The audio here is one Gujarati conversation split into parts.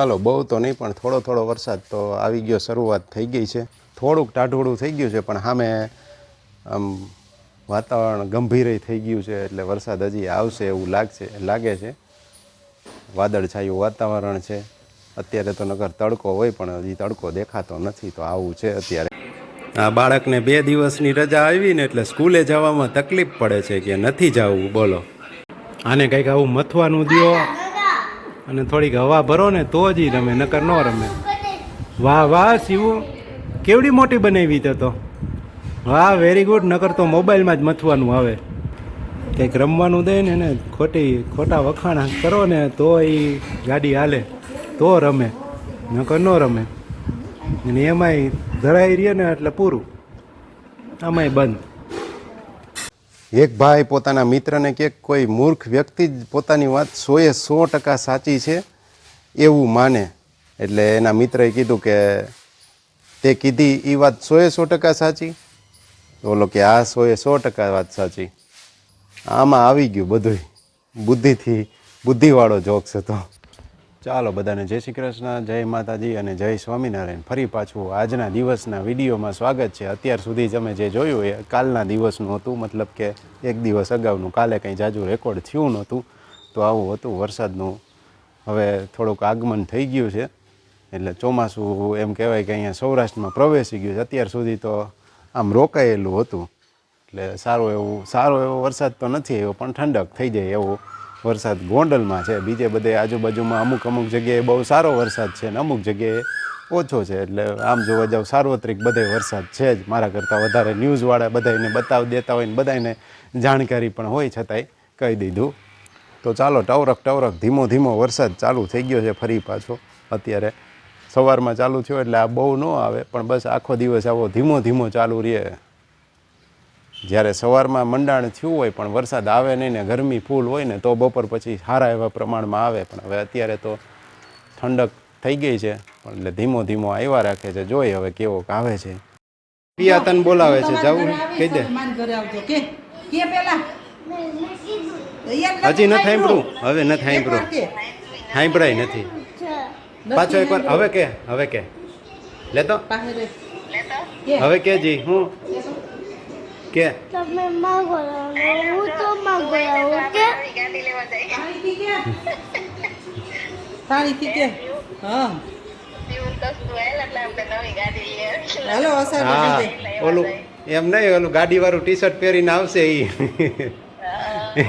ચાલો, બહુ તો નહીં, પણ થોડો થોડો વરસાદ તો આવી ગયો, શરૂઆત થઈ ગઈ છે. થોડુંક ટાઢોળું થઈ ગયું છે, પણ સામે આમ, વાતાવરણ ગંભીર થઈ ગયું છે, એટલે વરસાદ હજી આવશે એવું લાગશે, લાગે છે. વાદળછાયું વાતાવરણ છે. અત્યારે તો નગર તડકો હોય, પણ હજી તડકો દેખાતો નથી, તો આવું છે અત્યારે. આ બાળકને બે દિવસની રજા આવી ને એટલે સ્કૂલે જવામાં તકલીફ પડે છે કે નથી જવું, બોલો. આને કંઈક આવું મથવાનું દ્યો. અને થોડીક હવા ભરો ને તો જ રમે, નકર ન રમે. વાહ વાહ, શિવું. કેવડી મોટી બનાવી તે તો. વાહ વેરી ગુડ નકર તો મોબાઈલમાં જ મથવાનું આવે. કંઈક રમવાનું દે ને ખોટી, ખોટા વખાણ કરો ને તો એ ગાડી હાલે. તો રમે. નકર ન રમે. અને એમાંય ધરાઈ રહીએ ને એટલે પૂરું. આમાંય બંધ. એક ભાઈ પોતાના મિત્રને કે કોઈ મૂર્ખ વ્યક્તિ જ પોતાની વાત સોએ સો ટકા સાચી છે એવું માને. એટલે એના મિત્રએ કીધું કે તે કીધી એ વાત સોએ સો ટકા સાચી? બોલો કે આ સોએ સો ટકા વાત સાચી. આમાં આવી ગયું બધું બુદ્ધિથી બુદ્ધિવાળો જોક્સ હતો. ચાલો બધાને જય શ્રી કૃષ્ણ, જય માતાજી અને જય સ્વામિનારાયણ. ફરી પાછું આજના દિવસના વિડીયોમાં સ્વાગત છે. અત્યાર સુધી અમે જે જોયું એ કાલના દિવસનું હતું, મતલબ કે એક દિવસ અગાઉનું. કાલે કંઈ જાજુ રેકોર્ડ થયું નહોતું, તો આવું હતું વરસાદનું. હવે થોડુંક આગમન થઈ ગયું છે, એટલે ચોમાસું એમ કહેવાય કે અહીંયા સૌરાષ્ટ્રમાં પ્રવેશી ગયું છે. અત્યાર સુધી તો આમ રોકાયેલું હતું. એટલે સારો એવું, સારો એવો વરસાદ તો નથી આવ્યો, પણ ઠંડક થઈ જાય એવો વરસાદ ગોંડલમાં છે. બીજે બધે આજુબાજુમાં અમુક અમુક જગ્યાએ બહુ સારો વરસાદ છે ને અમુક જગ્યાએ ઓછો છે. એટલે આમ જોવા જાવ સાર્વત્રિક બધે વરસાદ છે જ. મારા કરતાં વધારે ન્યૂઝવાળા બધાને બતાવ દેતા હોય ને બધાને જાણકારી પણ હોય છતાંય કહી દીધું. તો ચાલો, ટવરક ટવરક, ધીમો ધીમો વરસાદ ચાલુ થઈ ગયો છે ફરી પાછો. અત્યારે સવારમાં ચાલુ થયો, એટલે આ બહુ ન આવે, પણ બસ આખો દિવસ આવો ધીમો ધીમો ચાલુ રહે. જ્યારે સવારમાં મંડાણ થયું હોય પણ વરસાદ આવે નહીં ને ગરમી ફૂલ હોય ને તો બપોર પછી સારા એવા પ્રમાણમાં આવે. પણ હવે અત્યારે તો ઠંડક થઈ ગઈ છે પણ એટલે ધીમો ધીમો આવ્યા રાખે છે. જોઈએ હવે કેવો આવે છે. પિયા તને બોલાવે છે. જવું કહી દે. માન ઘરે આવજો કે? કે પેલા? હજી નથી સાંભળ્યું. હવે નથી સાંભળ્યું. સાંભળાય નથી. પાછો એકવાર હવે કે હવે કે. લેતો? હવે કે જી હું? કે? તમે માંગો હું તો માંગો કે? તારી કી કે? હા. હેલો અસર હા ઓલું એમ નહીં ઓલું ગાડી વાળું ટી શર્ટ પહેરીને આવશે એ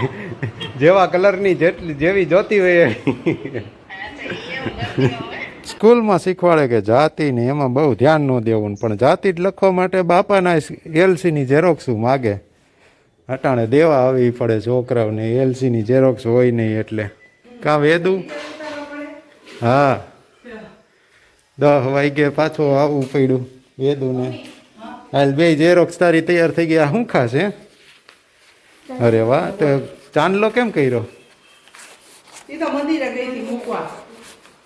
જેવા કલરની જેટલી જેવી જોતી હોય. સ્કૂલમાં શીખવાડે કે જાતિને એમાં બહુ ધ્યાન ન દેવું પણ જાતિ જ લખવા માટે બાપાના એલસીની ઝેરોક્સ માગે. અટાણે દેવા આવવી પડે છોકરાઓને એલસીની ઝેરોક્સ હોય નહીં એટલે. કાં વેદું? હા. દસ વાગે પાછો આવવું પડ્યું વેદું ને હાલ બે ઝેરોક્સ તારી તૈયાર થઈ ગયા. શું ખાશે અરે વાહ તો ચાંદલો કેમ કર્યો? એ તો મંદિરે ગઈ મૂકવા.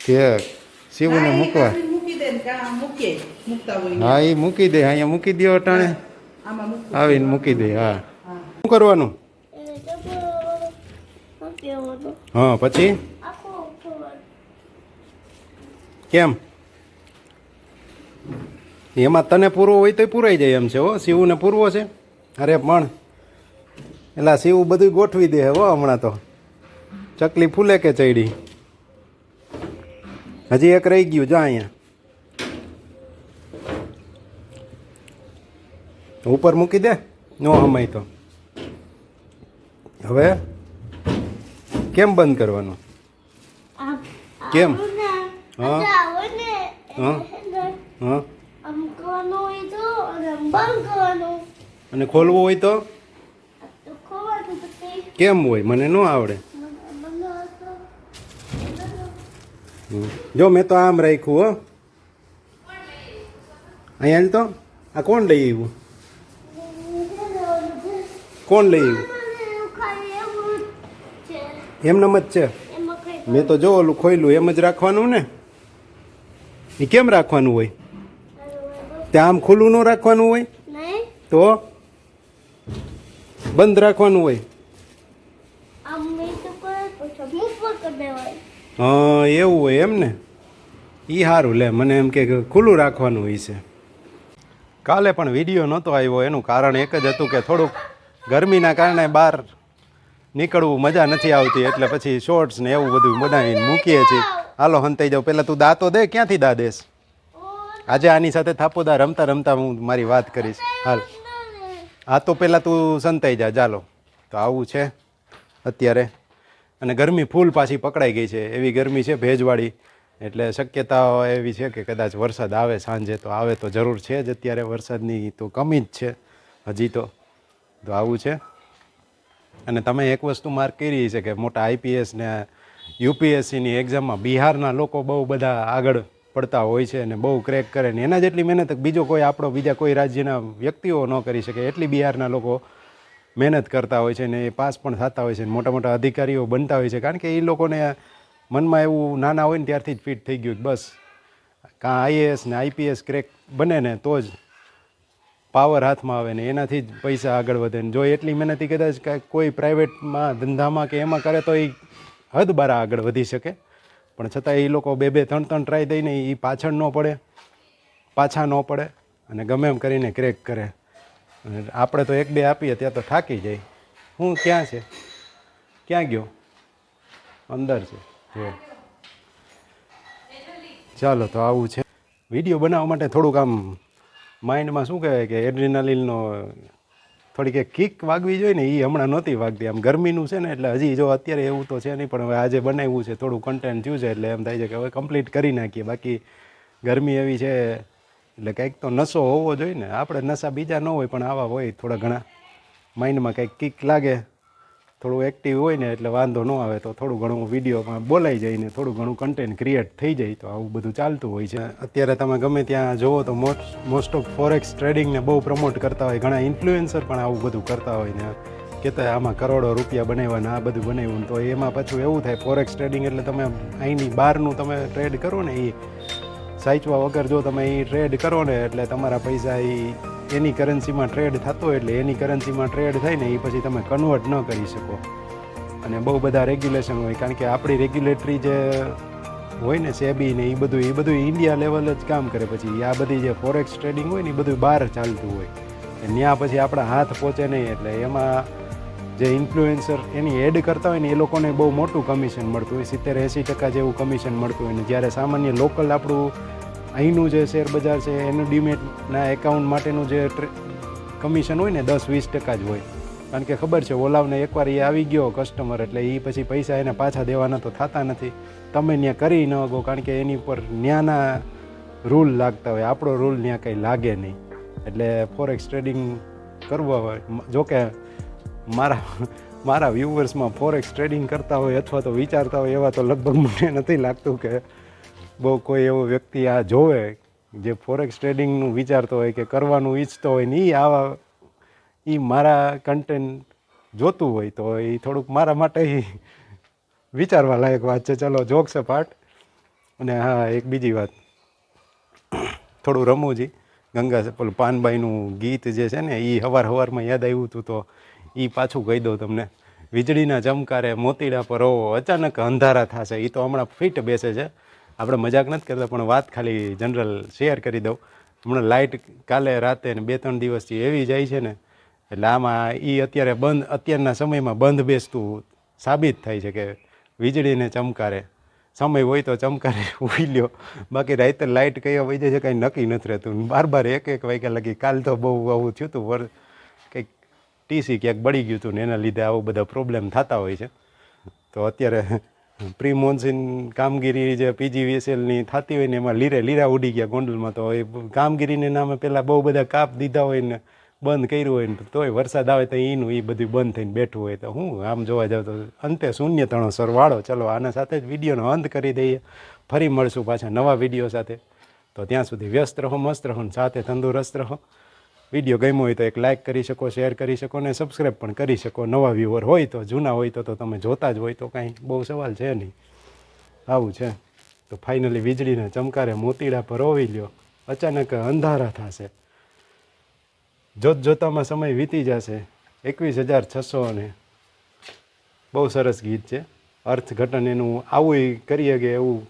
કે શિવને મૂકવા હા, એ મૂકી દે ને કાં મૂકીએ મૂકતા હોય હા એ મૂકી દે અહીંયા મૂકી દો અટાણે. આવીને મૂકી દે હા. શું કરવાનું? તો હા પછી? કેમ? એમાં તને પૂરવો હોય તોય પૂરાઈ જાય એમ છે હો. શિવને પૂરવો છે? અરે પણ એટલે શિવ બધું ગોઠવી દે હો હમણાં તો. ચકલી ફૂલે કે ચડી? હજી એક રહી ગયું જા અહીંયા. ઉપર મૂકી દે નો હમાય તો. હવે કેમ બંધ કરવાનું? કેમ? હા? હા. હા. અને ખોલવું હોય તો? કેમ હોય? મને ન આવડે મને તો હમ. જો મેં તો આમ રાખ્યું હો. અહીંયા તો. આ કોણ લઈ આવ્યું? કોણ લઈ આવ્યું? એમનામ જ છે. મેં તો જો ઓલું ખોયલું એમ જ રાખવાનું ને. એ કેમ રાખવાનું હોય? ત્યાં આમ ખુલ્લું ન રાખવાનું હોય? તો બંધ રાખવાનું હોય આમ મેં તો કરે પછી મુખ પર કરી દેવાય હા એવું હોય એમ ને એ સારું લે, મને એમ કે ખુલ્લું રાખવાનું હોય છે. કાલે પણ વીડિયો નહોતો આવ્યો, એનું કારણ એક જ હતું કે થોડુંક ગરમીના કારણે બહાર નીકળવું મજા નથી આવતી, એટલે પછી શોર્ટ્સ ને એવું બધું બનાવીને મૂકીએ છીએ. હાલો હંતાઈ જાઉં પહેલાં તું દાંતો દે, ક્યાંથી દા દેશ? આજે આની સાથે થાપોદા રમતા રમતા હું મારી વાત કરીશ. હાલ. આ તો પહેલાં તું સંતાઈ જા, ચાલો. તો આવું છે અત્યારે. અને ગરમી ફૂલ પાછી પકડાઈ ગઈ છે. એવી ગરમી છે ભેજવાળી. એટલે શક્યતાઓ એવી છે કે કદાચ વરસાદ આવે સાંજે તો આવે તો જરૂર છે જ. અત્યારે વરસાદની તો કમી જ છે હજી તો. તો આવું છે. અને તમે એક વસ્તુ માર્ક કરી છે કે મોટા આઈપીએસ ને યુપીએસસીની એક્ઝામમાં બિહારના લોકો બહુ બધા આગળ પડતા હોય છે અને બહુ ક્રેક કરે ને એના જેટલી મહેનત, બીજો કોઈ આપણો બીજા કોઈ રાજ્યના વ્યક્તિઓ ન કરી શકે એટલી બિહારના લોકો મહેનત કરતા હોય છે ને એ પાસ પણ થતા હોય છે મોટા મોટા અધિકારીઓ બનતા હોય છે. કારણ કે એ લોકોને મનમાં એવું નાના હોય ને ત્યારથી જ ફિટ થઈ ગયું બસ. કાં આઈએએસ ને આઈપીએસ ક્રેક બને ને તો જ પાવર હાથમાં આવે ને એનાથી જ પૈસા આગળ વધે ને જો એટલી મહેનતી કદાચ કોઈ પ્રાઇવેટમાં, ધંધામાં કે એમાં કરે તો એ હદ બારા આગળ વધી શકે. પણ છતાં એ લોકો બે બે, ત્રણ ત્રણ ટ્રાય દઈને એ પાછળ ન પડે, પાછા ન પડે અને ગમે એમ કરીને ક્રેક કરે. આપણે તો એક બે આપીએ ત્યાં તો થાકી જાય. હું ક્યાં છે? ક્યાં ગયો? અંદર છે. જો. ચાલો તો આવું છે. વીડિયો બનાવવા માટે થોડુંક આમ માઇન્ડમાં શું કહેવાય કે એડ્રિનાલિનનો થોડીક કિક વાગવી જોઈએ ને એ હમણાં નહોતી વાગતી. આમ ગરમીનું છે ને એટલે હજી જો અત્યારે એવું તો છે નહીં, પણ હવે આજે બનાવ્યું છે, થોડું કન્ટેન્ટ થયું છે એટલે એમ થાય છે કે હવે કમ્પ્લીટ કરી નાખીએ. બાકી ગરમી એવી છે એટલે કંઈક તો નશો હોવો જોઈએ ને. આપણે નશા બીજા ન હોય પણ આવા હોય થોડા ઘણા. માઇન્ડમાં કંઈક કિક લાગે, થોડું એક્ટિવ હોય ને એટલે વાંધો ન આવે તો થોડું ઘણું વિડીયોમાં બોલાઈ જાય ને થોડું ઘણું કન્ટેન્ટ ક્રિએટ થઈ જાય તો આવું બધું ચાલતું હોય છે. અત્યારે તમે ગમે ત્યાં જુઓ તો મોસ્ટ ઓફ ફોરેક્સ ટ્રેડિંગને બહુ પ્રમોટ કરતા હોય, ઘણા ઇન્ફ્લુએન્સર પણ આવું બધું કરતા હોય ને. કહેતા આમાં કરોડો રૂપિયા બનાવ્યા આ બધું બનાવ્યું તો એમાં પાછું એવું થાય ફોરેક્સ ટ્રેડિંગ એટલે તમે અહીંની બહારનું તમે ટ્રેડ કરો ને એ સાચવા વગર જો તમે એ ટ્રેડ કરો ને, એટલે તમારા પૈસા એ એની કરન્સીમાં ટ્રેડ થતો એટલે એની કરન્સીમાં ટ્રેડ થાય ને એ પછી તમે કન્વર્ટ ન કરી શકો. અને બહુ બધા રેગ્યુલેશન હોય, કારણ કે આપણી રેગ્યુલેટરી જે હોય ને, સેબી ને એ બધું એ બધું ઇન્ડિયા લેવલ જ કામ કરે. પછી આ બધી જે ફોરેક્સ ટ્રેડિંગ હોય ને એ બધું બહાર ચાલતું હોય. ત્યાં પછી આપણા હાથ પહોંચે નહીં, એટલે એમાં જે ઇન્ફ્લુએન્સર એની એડ કરતા હોય ને, એ લોકોને બહુ મોટું કમિશન મળતું હોય. સિત્તેર એંસી ટકા જેવું કમિશન મળતું હોય ને, જ્યારે સામાન્ય લોકલ આપણું અહીંનું જે શેર બજાર છે, એનું ડીમેટના એકાઉન્ટ માટેનું જે કમિશન હોય ને, દસ વીસ ટકા જ હોય. કારણ કે ખબર છે, ઓલાવને એકવાર એ આવી ગયો કસ્ટમર એટલે એ પછી પૈસા એને પાછા દેવાના તો થતા નથી. તમે ત્યાં કરી ન ગો કારણ કે એની ઉપર ન્યાના રૂલ લાગતા હોય. આપણો રૂલ ત્યાં કંઈ લાગે નહીં. એટલે ફોરેક્સ ટ્રેડિંગ કરવું હોય જોકે મારા મારા વ્યૂવર્સમાં ફોરેક્સ ટ્રેડિંગ કરતા હોય અથવા તો વિચારતા હોય, એવા તો લગભગ મને નથી લાગતું કે બહુ કોઈ એવો વ્યક્તિ આ જોવે, જે ફોરેક્સ ટ્રેડિંગનું વિચારતો હોય કે કરવાનું ઈચ્છતો હોય ને એ આવા એ મારા કન્ટેન્ટ જોતું હોય તો એ થોડુંક મારા માટે વિચારવા લાયક વાત છે. ચલો છે પાર્ટ અને હા, એક બીજી વાત. થોડું રમૂજી. ગંગા પેલું પાનબાઈનું ગીત જે છે ને એ હવાર હવારમાં યાદ આવ્યું હતું તો એ પાછું કહી દઉં તમને. વીજળીના ચમકારે મોતીડા પર ઓ અચાનક અંધારા થશે. એ તો હમણાં ફિટ બેસે છે. આપણે મજાક નથી કરતા, પણ વાત ખાલી જનરલ શેર કરી દઉં. હમણાં લાઇટ કાલે રાતે ને બે ત્રણ દિવસથી એવી જાય છે ને, એટલે આમાં એ અત્યારે બંધ, અત્યારના સમયમાં બંધ બેસતું સાબિત થાય છે કે વીજળીને ચમકારે. સમય હોય તો ચમકારે, ઉઈ લ્યો. બાકી રાતે લાઇટ કયો વહી જાય છે, કાંઈ નક્કી નથી રહેતું. બાર બાર એક એક વાગ્યા લગી કાલ તો બહુ આવું થયું હતું, વર કંઈક ટીસી ક્યાંક બળી ગયું હતું ને એના લીધે આવું બધા પ્રોબ્લેમ થતા હોય છે. તો અત્યારે પ્રી કામગીરી જે પીજીવીએસએલની થતી હોય ને એમાં લીરે લીરા ઉડી ગયા ગોંડલમાં, તો એ કામગીરીને નામે પહેલાં બહુ બધા કાપ દીધા હોય ને બંધ કર્યું હોય ને, તોય વરસાદ આવે તો એનું એ બધું બંધ થઈને બેઠું હોય. તો હું આમ જોવા જાઉં તો અંતે શૂન્ય તણો સરવાળો. ચલો, આના સાથે જ વિડીયોનો અંત કરી દઈએ. ફરી મળશું પાછા નવા વીડિયો સાથે. તો ત્યાં સુધી વ્યસ્ત રહો, મસ્ત રહો ને સાથે તંદુરસ્ત રહો. વીડિયો ગમ્યો હોય તો એક લાઇક કરી શકો શેર કરી શકો ને સબસ્ક્રાઈબ પણ કરી શકો. નવા વ્યૂઅર હોય તો, જૂના હોય તો તો તમે જોતા જ હોય તો કાંઈ બહુ સવાલ છે નહીં. આવું છે. તો ફાઇનલી વીજળીના ચમકારે મોતીડા પર રોવી લ્યો. અચાનક અંધારા થશે. જોત જોતામાં સમય વીતી જશે. એકવીસ હજાર છસો ને બહુ સરસ ગીત છે. અર્થઘટન એનું આવું કરીએ કે એવું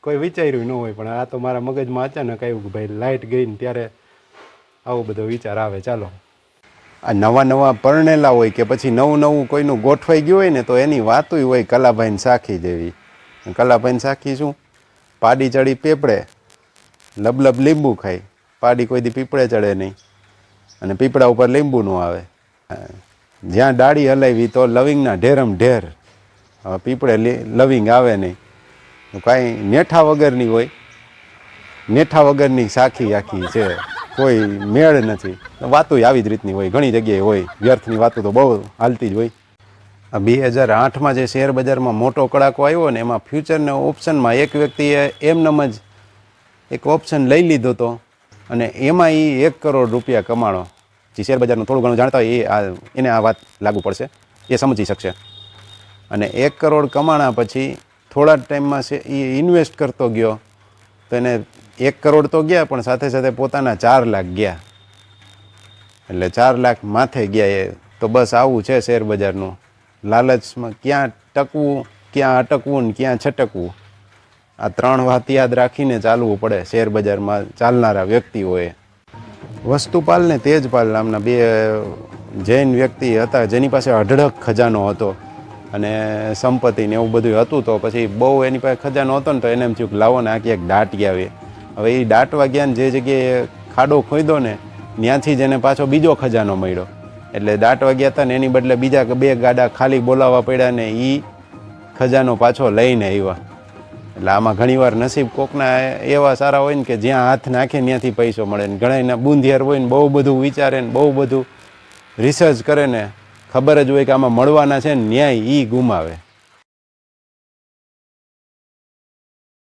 કોઈ વિચાર્યું ન હોય, પણ આ તો મારા મગજમાં અચાનક આવ્યું કે ભાઈ લાઇટ ગઈ ને ત્યારે આવો બધો વિચાર આવે, ચાલો. આ નવા નવા પરણેલા હોય કે પછી નવું નવું કોઈનું ગોઠવાઈ ગયું હોય ને તો એની વાતુંય હોય કલાભાઈને સાખી જેવી. કલાભાઈને સાખી શું? પાડી ચડી પેપડે લબલબ લીંબુ ખાય. પાડી કોઈ દી પીપળે ચડે નહીં. અને પીપળા ઉપર લીંબુ નું આવે. જ્યાં ડાળી હલાવી તો લવિંગના ઢેરમ ઢેર. હવે પીપળે લવિંગ આવે નહીં. કાંઈ નેઠા વગરની હોય. નેઠા વગરની સાખી આખી છે. કોઈ મેળ નથી. વાતો આવી જ રીતની હોય, ઘણી જગ્યાએ હોય. વ્યર્થની વાતો તો બહુ હાલતી જ હોય. બે હજાર આઠમાં જે શેર બજારમાં મોટો કડાકો આવ્યો ને એમાં ફ્યુચરના ઓપ્શનમાં એક વ્યક્તિએ એમનેમ જ એક ઓપ્શન લઈ લીધો હતો અને એમાં એ એક કરોડ રૂપિયા કમાણો. જે શેર બજારનું થોડું ઘણું જાણતા હોય એ આ એને આ વાત લાગુ પડશે. એ સમજી શકશે. અને એક કરોડ કમાણા પછી થોડા ટાઈમમાં એ ઇન્વેસ્ટ કરતો ગયો. તો એને એક કરોડ તો ગયા, પણ સાથે સાથે પોતાના ચાર લાખ ગયા. એટલે ચાર લાખ માથે ગયા એ. તો બસ આવું છે શેર બજારનું. લાલચમાં ક્યાં ટકવું, ક્યાં અટકવું ને ક્યાં છટકવું? આ ત્રણ વાત યાદ રાખીને ચાલવું પડે શેર બજારમાં ચાલનારા વ્યક્તિઓએ. વસ્તુપાલ ને તેજપાલ નામના બે જૈન વ્યક્તિ હતા, જેની પાસે અઢળક ખજાનો હતો અને સંપત્તિ ને એવું બધું હતું, તો પછી બહુ એની પાસે ખજાનો હતો ને તો એને એમ થયું લાવો ને આ ક્યાંક દાટી આવે. હવે એ દાટ વાગ્યાને જે જગ્યાએ ખાડો ખોઈદો ને ત્યાંથી જ એને પાછો બીજો ખજાનો મળ્યો. એટલે દાટ વાગ્યા હતા ને એની બદલે બીજા બે ગાડા ખાલી બોલાવવા પડ્યા ને એ ખજાનો પાછો લઈને આવ્યા. એટલે આમાં ઘણીવાર નસીબ કોકના એવા સારા હોય ને કે જ્યાં હાથ નાખે ત્યાંથી પૈસો મળે ને ઘણા બુંધિયાર હોય ને બહુ બધું વિચારે ને બહુ બધું રિસર્ચ કરે ને, ખબર જ હોય કે આમાં મળવાના છે ને ન્યાય એ ગુમાવે.